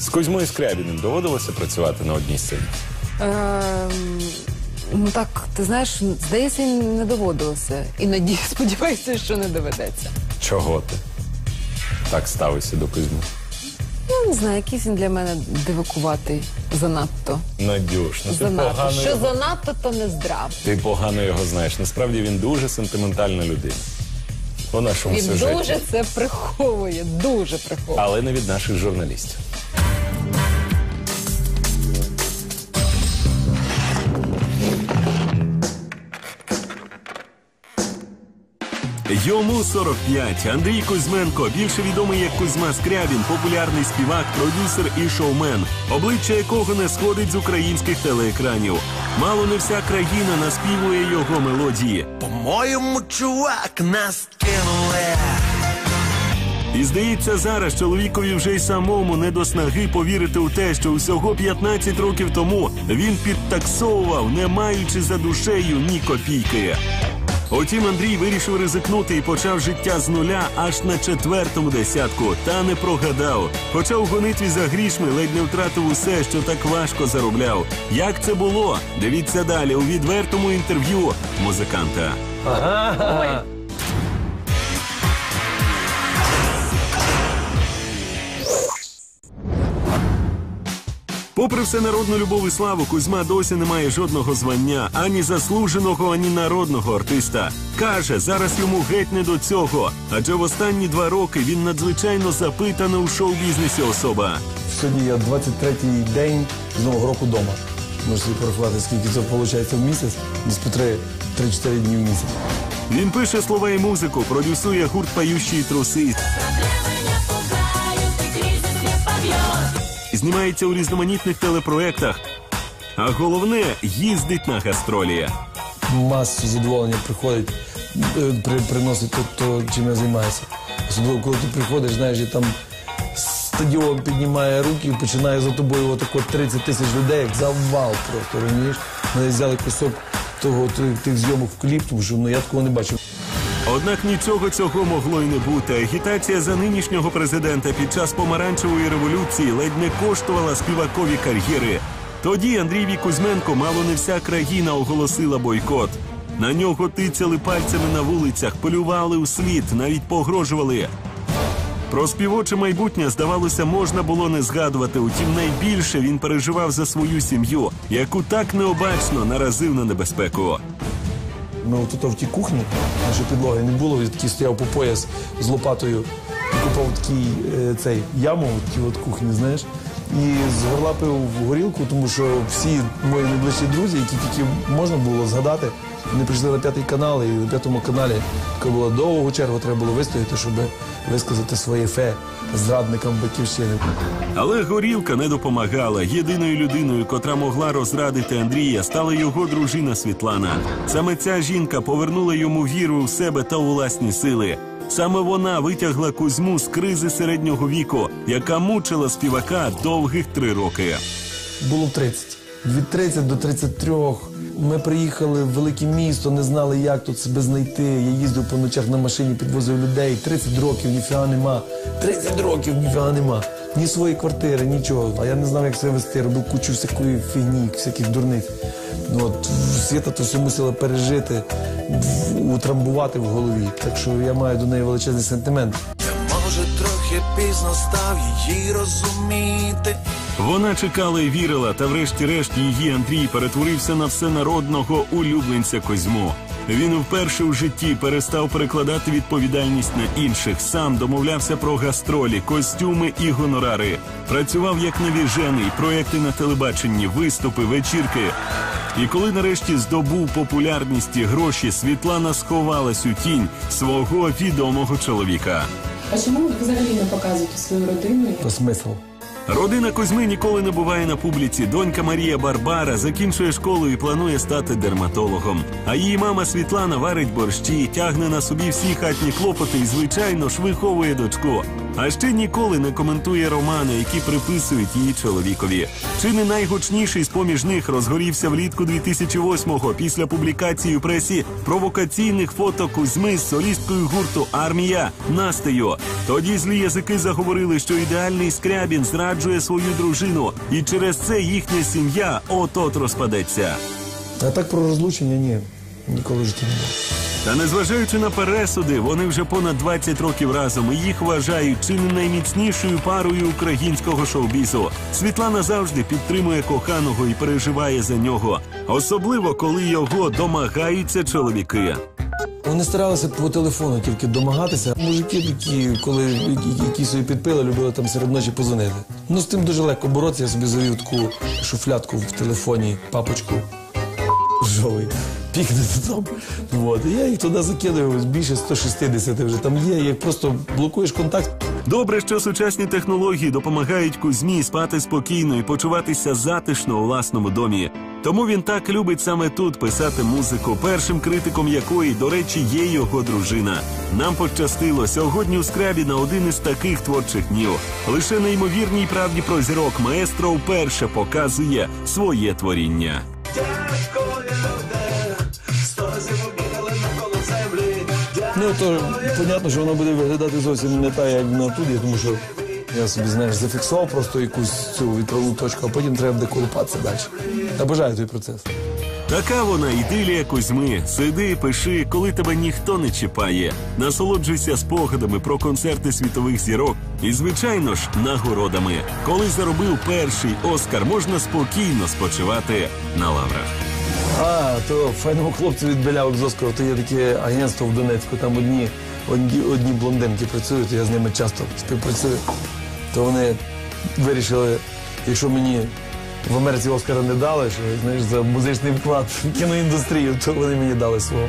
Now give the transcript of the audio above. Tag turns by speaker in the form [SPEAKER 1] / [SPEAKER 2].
[SPEAKER 1] З Кузьмою Скрябіним доводилося працювати на одній сцені.
[SPEAKER 2] Ем, ну так, ти знаєш, здається, не доводилося. І надію, сподіваюся, що не доведеться.
[SPEAKER 1] Чого ти? Так ставишся до Кузьми.
[SPEAKER 2] Я не знаю, якийсь він для мене дивакуватий занадто.
[SPEAKER 1] Надюш, ну ти
[SPEAKER 2] Занадто.
[SPEAKER 1] погано,
[SPEAKER 2] Що
[SPEAKER 1] його...
[SPEAKER 2] занадто, то не здрав.
[SPEAKER 1] ти погано його знаєш. Насправді він дуже сентиментальна людина. У нашому
[SPEAKER 2] Він
[SPEAKER 1] сюжеті.
[SPEAKER 2] дуже це приховує, дуже приховує.
[SPEAKER 1] Але не від наших журналістів.
[SPEAKER 3] Йому 45. Андрій Кузьменко, більше відомий як Кузьма Скрябін, популярний співак, продюсер і шоумен, обличчя якого не сходить з українських телеекранів. Мало не вся країна наспівує його мелодії.
[SPEAKER 4] По-моєму, чувак, нас кинули.
[SPEAKER 3] І здається, зараз чоловікові вже й самому не до снаги повірити у те, що усього 15 років тому він підтаксовував, не маючи за душею ні копійки. Утім, Андрій вирішив ризикнути і почав життя з нуля аж на четвертому десятку, та не прогадав. Хоча у гонитві за грішми ледь не втратив усе, що так важко заробляв. Як це було? Дивіться далі у відвертому інтерв'ю музиканта. Попри всенародну любов і славу, Кузьма досі не має жодного звання, ані заслуженого, ані народного артиста. Каже, зараз йому геть не до цього, адже в останні два роки він надзвичайно запитана у шоу-бізнесі особа.
[SPEAKER 5] Сьогодні я 23-й день з Нового року вдома. Можете порахувати, скільки це виходить в місяць, десь по 3 3-4 дні в місяць.
[SPEAKER 3] Він пише слова і музику, продюсує гурт «Пающі труси. Знімається у різноманітних телепроектах. А головне їздить на гастролі.
[SPEAKER 5] Масу задоволення приходить, е, при, приносить то, то, чим я займаюся. Особливо, коли ти приходиш, знаєш, і там стадіон піднімає руки і починає за тобою отако 30 тисяч людей, як завал просто, розумієш? Ми взяли кусок того, тих, тих зйомок в кліп, тому що ну, я такого не бачив.
[SPEAKER 3] Однак нічого цього могло й не бути. Агітація за нинішнього президента під час помаранчевої революції ледь не коштувала співакові кар'єри. Тоді Андрій Кузьменко мало не вся країна оголосила бойкот. На нього тицяли пальцями на вулицях, полювали у слід, навіть погрожували. Про співоче майбутнє, здавалося, можна було не згадувати. Утім, найбільше він переживав за свою сім'ю, яку так необачно наразив на небезпеку.
[SPEAKER 5] Ми тут в тій кухні, наші підлоги не було, я такий стояв по пояс з лопатою і купав такий е, цей яму, в от кухні, знаєш. І згорлапив горілку, тому що всі мої найближчі друзі, які тільки можна було згадати, вони прийшли на п'ятий канал, і на п'ятому каналі, яка була довгу чергу, треба було вистояти, щоб висказати своє фе зрадникам батьківщини.
[SPEAKER 3] Але горілка не допомагала. Єдиною людиною, котра могла розрадити Андрія, стала його дружина Світлана. Саме ця жінка повернула йому віру в себе та у власні сили. Саме вона витягла Кузьму з кризи середнього віку, яка мучила співака довгих три роки.
[SPEAKER 5] Було 30. Від 30 до 33 ми приїхали в велике місто, не знали, як тут себе знайти. Я їздив по ночах на машині, підвозив людей. 30 років, ніфіга нема. 30 років, ніфіга нема. Ні своєї квартири, нічого. А я не знав, як себе вести. Робив кучу всякої фігні, всяких дурниць. Ну, От, Світа то все мусила пережити, утрамбувати в голові. Так що я маю до неї величезний сентимент.
[SPEAKER 4] Я може трохи пізно став її розуміти.
[SPEAKER 3] Вона чекала і вірила, та врешті-решт її Андрій перетворився на всенародного улюбленця Козьму. Він вперше у житті перестав перекладати відповідальність на інших. Сам домовлявся про гастролі, костюми і гонорари. Працював як навіжений, проекти на телебаченні, виступи, вечірки. І коли нарешті здобув популярність і гроші, Світлана сховалась у тінь свого відомого чоловіка.
[SPEAKER 6] Почему вы взагалі не показуєте свою родину?
[SPEAKER 5] То смисл.
[SPEAKER 3] Родина Кузьми ніколи не буває на публіці. Донька Марія Барбара закінчує школу і планує стати дерматологом. А її мама Світлана варить борщі, тягне на собі всі хатні клопоти і, звичайно ж, виховує дочку. А ще ніколи не коментує романи, які приписують її чоловікові. Чи не найгучніший з поміж них розгорівся влітку 2008-го після публікації у пресі провокаційних фото Кузьми з солісткою гурту Армія Настею. Тоді злі язики заговорили, що ідеальний скрябін зраджує свою дружину, і через це їхня сім'я от-от розпадеться.
[SPEAKER 5] А так про розлучення ні. Ніколи житті не було.
[SPEAKER 3] Та незважаючи на пересуди, вони вже понад 20 років разом і їх вважають чи не найміцнішою парою українського шоу-бізу. Світлана завжди підтримує коханого і переживає за нього, особливо коли його домагаються чоловіки.
[SPEAKER 5] Вони старалися по телефону тільки домагатися. Мужики такі, коли які, які собі підпили, любили там серед ночі позвонити. Ну з тим дуже легко боротися. Я собі завів таку шуфлятку в телефоні, папочку жовий. Пікнути там. От. Я їх туди закидаю більше 160 вже там є. Як просто блокуєш контакт.
[SPEAKER 3] Добре, що сучасні технології допомагають Кузьмі спати спокійно і почуватися затишно у власному домі. Тому він так любить саме тут писати музику, першим критиком якої, до речі, є його дружина. Нам пощастило сьогодні у скрябі на один із таких творчих днів. Лише неймовірній правді про зірок маестро вперше показує своє творіння.
[SPEAKER 5] Ну то понятно, що воно буде виглядати зовсім не так, як на туді, тому що я собі знаєш, зафіксував просто якусь цю відправну точку, а потім треба буде колупатися далі. Я бажаю той процес.
[SPEAKER 3] Така вона ідилія Кузьми. Сиди, пиши, коли тебе ніхто не чіпає. Насолоджуйся спогадами про концерти світових зірок і, звичайно ж, нагородами. Коли заробив перший Оскар, можна спокійно спочивати на лаврах.
[SPEAKER 5] А, то файному хлопцю від білявок з то є таке агентство в Донецьку, там одні, одні, одні блондинки працюють, я з ними часто співпрацюю. То вони вирішили, якщо мені в Америці Оскара не дали, що знаєш, за музичний вклад в кіноіндустрію, то вони мені дали свого.